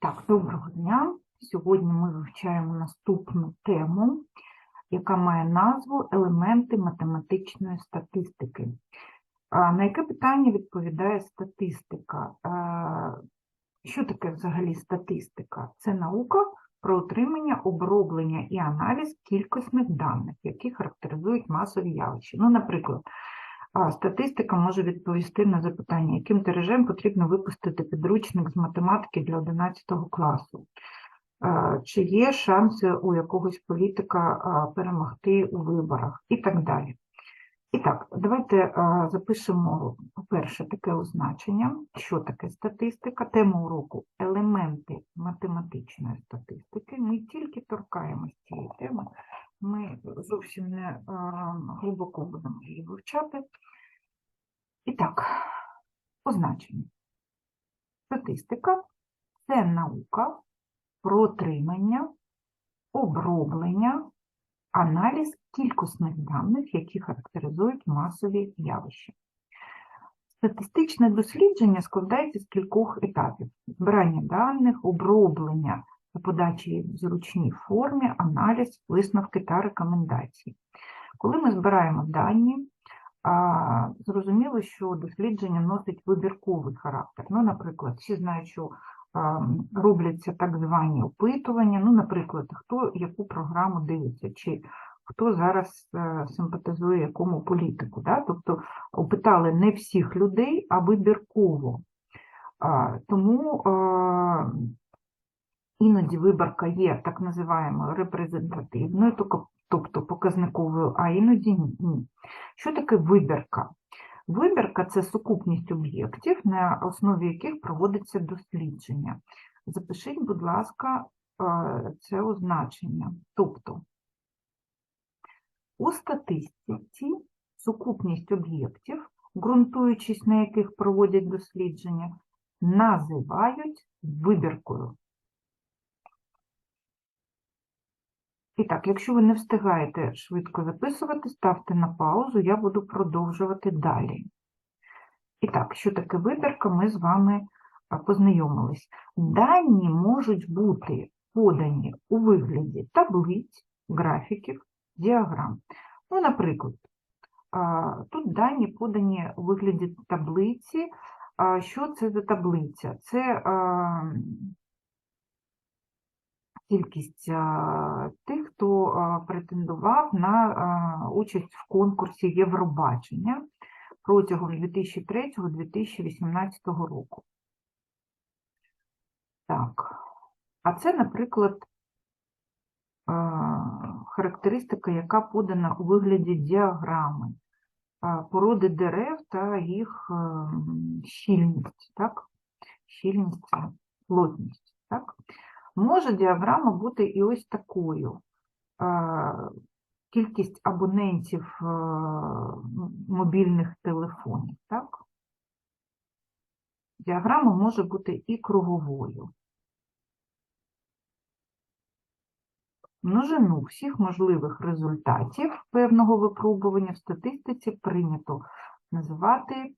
Так, доброго дня. Сьогодні ми вивчаємо наступну тему, яка має назву Елементи математичної статистики. На яке питання відповідає статистика? Що таке взагалі статистика? Це наука про отримання, оброблення і аналіз кількісних даних, які характеризують масові явища. Ну, наприклад, а, Статистика може відповісти на запитання, яким тиражем потрібно випустити підручник з математики для 11 класу. Чи є шанси у якогось політика перемогти у виборах і так далі. І так, давайте запишемо, по-перше, таке означення, що таке статистика, тема уроку елементи математичної статистики. Ми тільки торкаємося цієї теми, ми зовсім не глибоко будемо її вивчати. І так, означення. Статистика це наука про отримання, оброблення, аналіз кількісних даних, які характеризують масові явища. Статистичне дослідження складається з кількох етапів: збирання даних, оброблення та подачі в зручній формі, аналіз, висновки та рекомендації. Коли ми збираємо дані, Зрозуміло, що дослідження носить вибірковий характер. Ну, наприклад, всі знають, що робляться так звані опитування. Ну, наприклад, хто яку програму дивиться, чи хто зараз е, симпатизує якому політику. Да? Тобто опитали не всіх людей, а вибірково. Тому а, іноді виборка є так називаємо репрезентативною, тобто показниковою, а іноді ні. Що таке вибірка? Вибірка це сукупність об'єктів, на основі яких проводиться дослідження. Запишіть, будь ласка, е, це означення. Тобто у статистиці сукупність об'єктів, ґрунтуючись на яких проводять дослідження, називають вибіркою. І так, якщо ви не встигаєте швидко записувати, ставте на паузу, я буду продовжувати далі. І так, що таке вибірка, ми з вами познайомились. Дані можуть бути подані у вигляді таблиць, графіків, діаграм. Ну, наприклад, тут дані подані у вигляді таблиці. Що це за таблиця? Це кількість тих, хто претендував на участь в конкурсі Євробачення протягом 2003-2018 року. Так, а це, наприклад, характеристика, яка подана у вигляді діаграми породи дерев та їх щільність, так? Щільність, плотність, так? Може діаграма бути і ось такою. Кількість абонентів мобільних телефонів. Так? Діаграма може бути і круговою. Множину всіх можливих результатів певного випробування в статистиці прийнято називати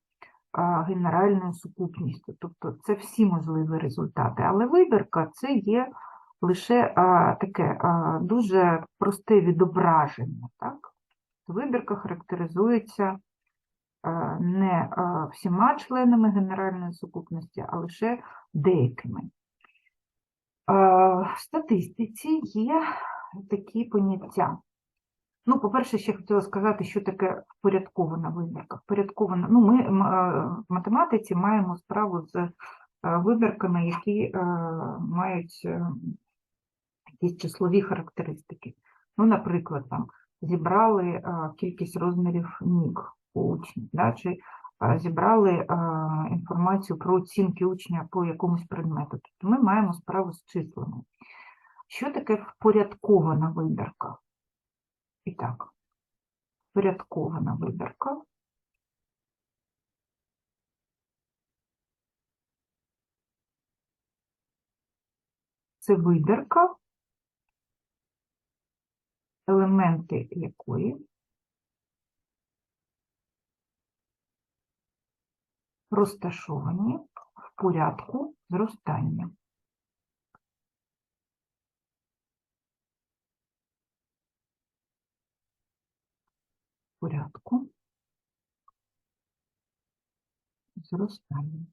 генеральною сукупністю. Тобто це всі можливі результати. Але вибірка це є лише а, таке а, дуже просте відображення. Так? Вибірка характеризується а, не а, всіма членами генеральної сукупності, а лише деякими. А, в статистиці є такі поняття. Ну, по-перше, ще хотіла сказати, що таке впорядкована вибірка. Впорядкована, ну, Ми в математиці маємо справу з вибірками, які мають е, якісь числові характеристики. Ну, Наприклад, там зібрали кількість розмірів ніг у учнів, да, чи зібрали інформацію про оцінки учня по якомусь предмету. Тобто ми маємо справу з числами. Що таке впорядкована вибірка? І так, порядкована вибірка. Це вибірка, елементи якої розташовані в порядку зростання. Порядку зростання.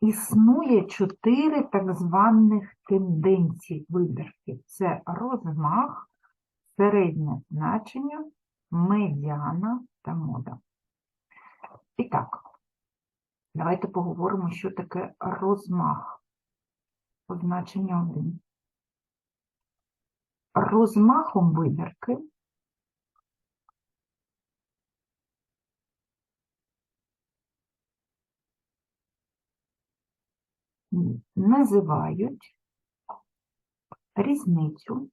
Існує чотири так званих тенденцій вибірки. Це розмах, середнє значення, медіана та мода. І так, давайте поговоримо, що таке розмах. Позначення 1. Розмахом вибірки називають різницю.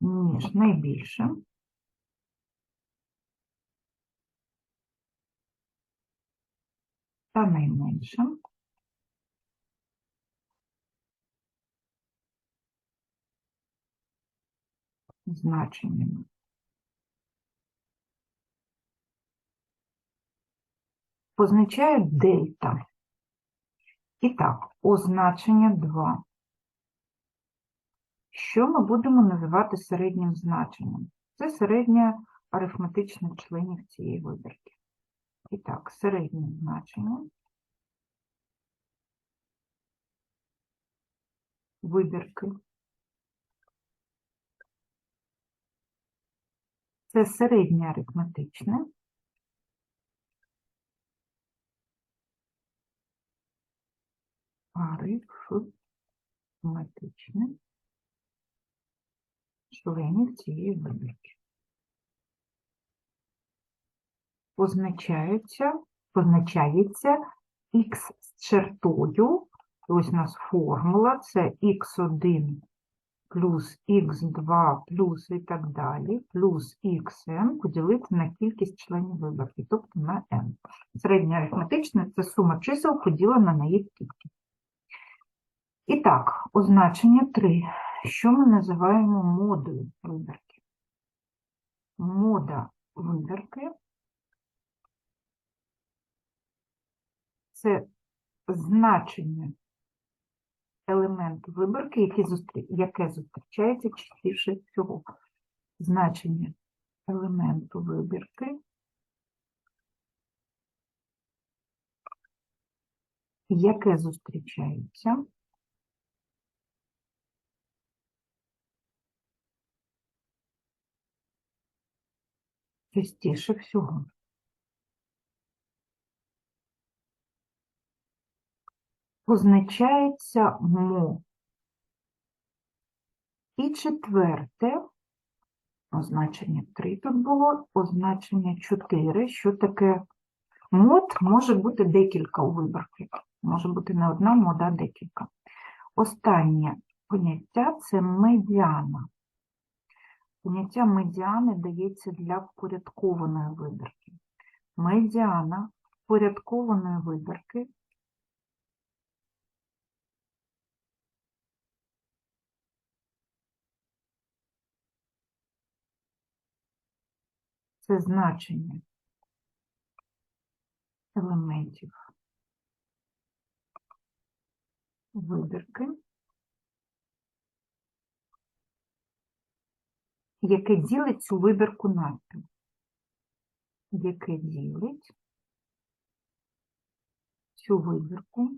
Між найбільшим та найменшим значеннями. позначають дельта. І так, означення 2. Що ми будемо називати середнім значенням? Це середнє арифметичне членів цієї вибірки. І так, середнє значення вибірки. Це середнє арифметичне. арифметичне членів цієї вибірки. Позначається, позначається х з чертою, ось у нас формула, це х1 плюс х2 плюс і так далі, плюс xn поділити на кількість членів виборки, тобто на n. Середнє арифметичне – це сума чисел поділена на їх кількість. І так, означення 3. Що ми називаємо модою вибірки? Мода вибірки це значення елементу вибірки, яке, зустрі... яке зустрічається частіше всього. Значення елементу вибірки, яке зустрічається частіше всього. Позначається мо. І четверте, означення 3 тут було, означення 4. Що таке мод? Може бути декілька у виборки. Може бути не одна мода, а декілька. Останнє поняття це медіана. Поняття медіани дається для впорядкованої вибірки. Медіана впорядкованої вибірки це значення елементів вибірки. яке ділить цю вибірку навпіл. Яке ділить цю вибірку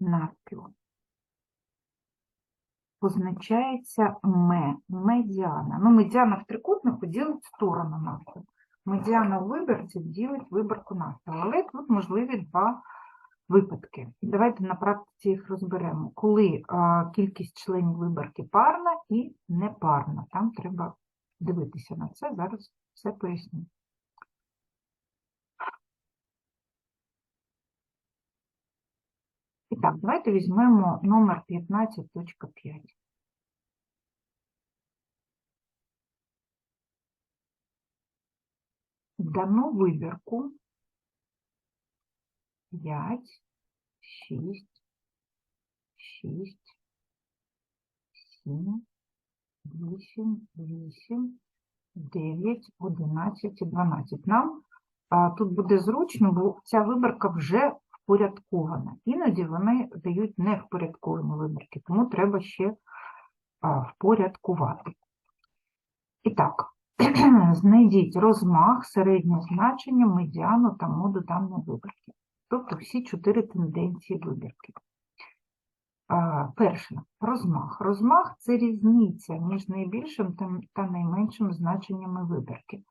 навпіл. Позначається ме, медіана. Ну, медіана в трикутнику ділить сторону навпіл. Медіана в вибірці ділить вибірку навпіл. Але тут можливі два випадки. Давайте на практиці їх розберемо. Коли а, кількість членів виборки парна і непарна. Там треба дивитися на це, зараз все поясню. І так, давайте візьмемо номер 15.5. Дано вибірку 5, 6, 6, 7, 8, 8, 9, 11 і 12. Нам а, тут буде зручно, бо ця вибірка вже впорядкована. Іноді вони дають невпорядковані вибірки, тому треба ще впорядкувати. І так, знайдіть розмах, середнє значення, медіану та моду даної вибірки. Тобто всі чотири тенденції вибірки. Перше розмах. Розмах це різниця між найбільшим та найменшим значеннями вибірки.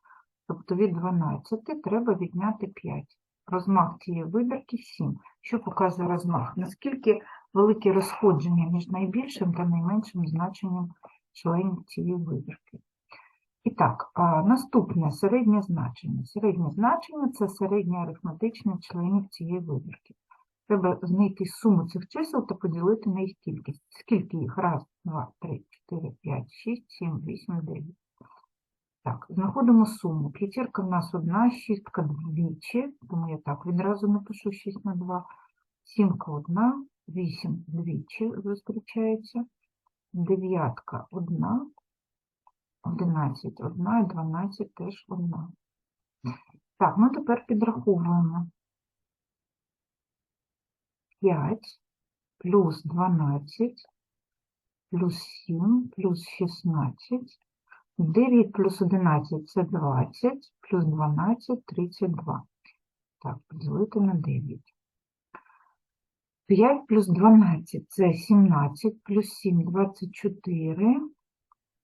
Тобто від 12 треба відняти 5. Розмах цієї вибірки 7. Що показує розмах? Наскільки велике розходження між найбільшим та найменшим значенням членів цієї вибірки. І так, наступне середнє значення. Середнє значення це середнє арифметичне членів цієї вибірки. Треба знайти суму цих чисел та поділити на їх кількість. Скільки їх? Раз, два, три, чотири, п'ять, шість, сім, вісім, дев'ять. Так, знаходимо суму. П'ятірка в нас одна, шістка двічі, тому я так відразу напишу 6 на 2. Сімка одна, вісім двічі зустрічається, дев'ятка одна, одинадцять одна і дванадцять теж одна. Так, ну тепер підраховуємо. 5 плюс 12 плюс 7 плюс 16 9 плюс 11 – це 20, плюс 12 – 32. Так, поділити на 9. 5 плюс 12 – це 17, плюс 7 – 24,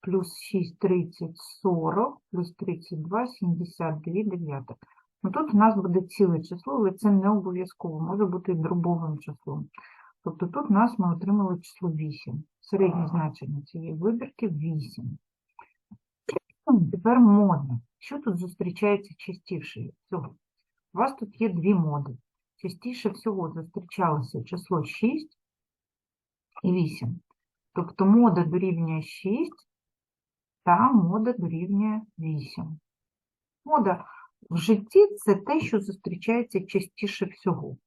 плюс 6 – 30, 40, плюс 32 – 72 дев'яток. Ну, тут у нас буде ціле число, але це не обов'язково, може бути і дробовим числом. Тобто тут у нас ми отримали число 8. Середнє значення цієї вибірки 8. Тепер мода. Що тут зустрічається частіше всього? У вас тут є дві моди. Частіше всього зустрічалося число 6 і 8. Тобто мода дорівнює 6 та мода дорівнює 8. Мода в житті це те, що зустрічається частіше всього.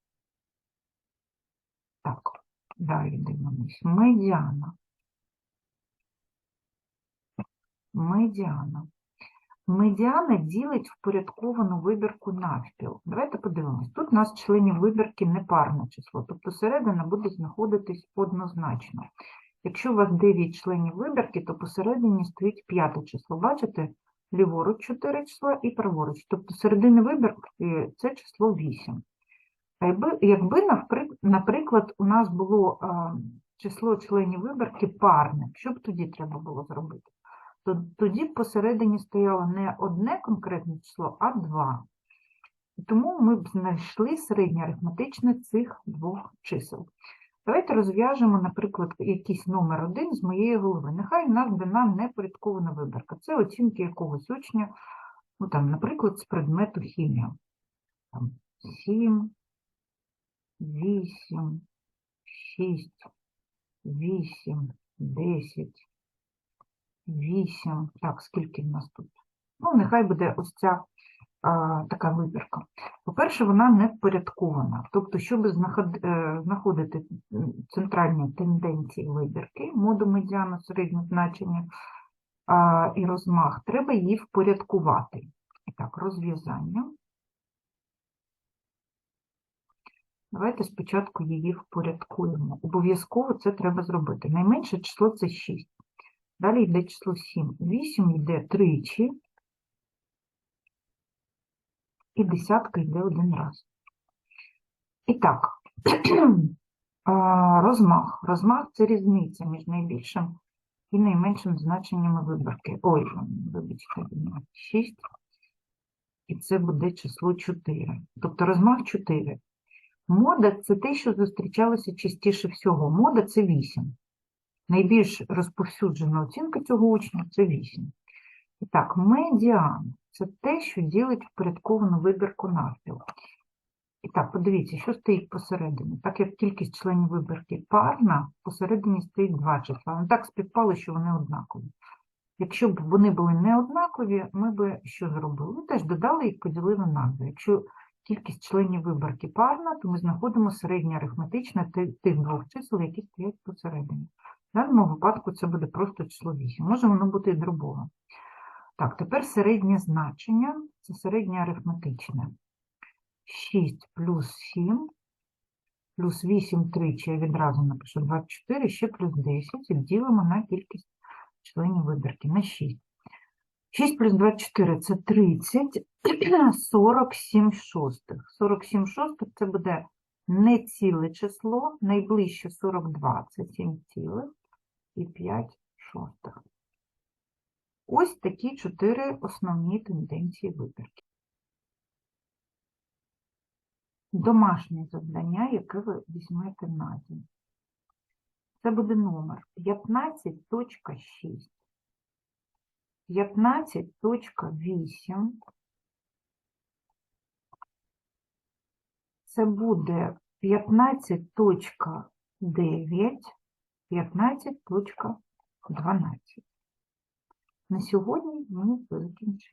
Так, далі дивимось. Медіана. Медіана. Медіана ділить впорядковану вибірку навпіл. Давайте подивимось. Тут у нас членів вибірки непарне число, тобто середина буде знаходитись однозначно. Якщо у вас 9 членів вибірки, то посередині стоїть п'яте число. Бачите? Ліворуч 4 числа і праворуч. Тобто середини вибірки це число 8. А якби, якби наприклад, у нас було число членів вибірки парне, що б тоді треба було зробити? То тоді посередині стояло не одне конкретне число, а два. Тому ми б знайшли середнє арифметичне цих двох чисел. Давайте розв'яжемо, наприклад, якийсь номер один з моєї голови. Нехай в нас дана непорядкована вибірка. Це оцінки якогось учня, ну, там, наприклад, з предмету хімія. Там, 7, 8, 6, 8, 10, 8. Так, скільки в нас тут? Ну, нехай буде ось ця а, така вибірка. По-перше, вона не впорядкована. Тобто, щоб е, знаходити центральні тенденції вибірки, моду медіану, середнє значення а, і розмах, треба її впорядкувати. І так, розв'язання. Давайте спочатку її впорядкуємо. Обов'язково це треба зробити. Найменше число це 6. Далі йде число 7. 8 йде тричі. І десятка йде один раз. І так, розмах. Розмах – це різниця між найбільшим і найменшим значеннями вибірки. Ой, вибачте, 6. І це буде число 4. Тобто розмах 4. Мода – це те, що зустрічалося частіше всього. Мода – це 8. Найбільш розповсюджена оцінка цього учня – це 8. І так, медіан – це те, що ділить впорядковану вибірку навпіл. І так, подивіться, що стоїть посередині. Так як кількість членів вибірки парна, посередині стоїть два числа. Ну, так співпало, що вони однакові. Якщо б вони були не однакові, ми б що зробили? Ми теж додали їх, поділили на два. Якщо кількість членів вибірки парна, то ми знаходимо середнє арифметичне тих двох чисел, які стоять посередині. В даному випадку це буде просто число 8. Може воно бути і дробове. Так, тепер середнє значення, це середнє арифметичне. 6 плюс 7, плюс 8 тричі, я відразу напишу 24, ще плюс 10, і ділимо на кількість членів вибірки, на 6. 6 плюс 24 – це 30, 47 шостих. 47 шостих – це буде не ціле число, найближче 42 – це 7 цілих і 5 шостих. Ось такі чотири основні тенденції вибірки. Домашнє завдання, яке ви візьмете на дім. Це буде номер 15.6, 15.8, це буде 15.9, 15.12. На сьогодні ми закінчили.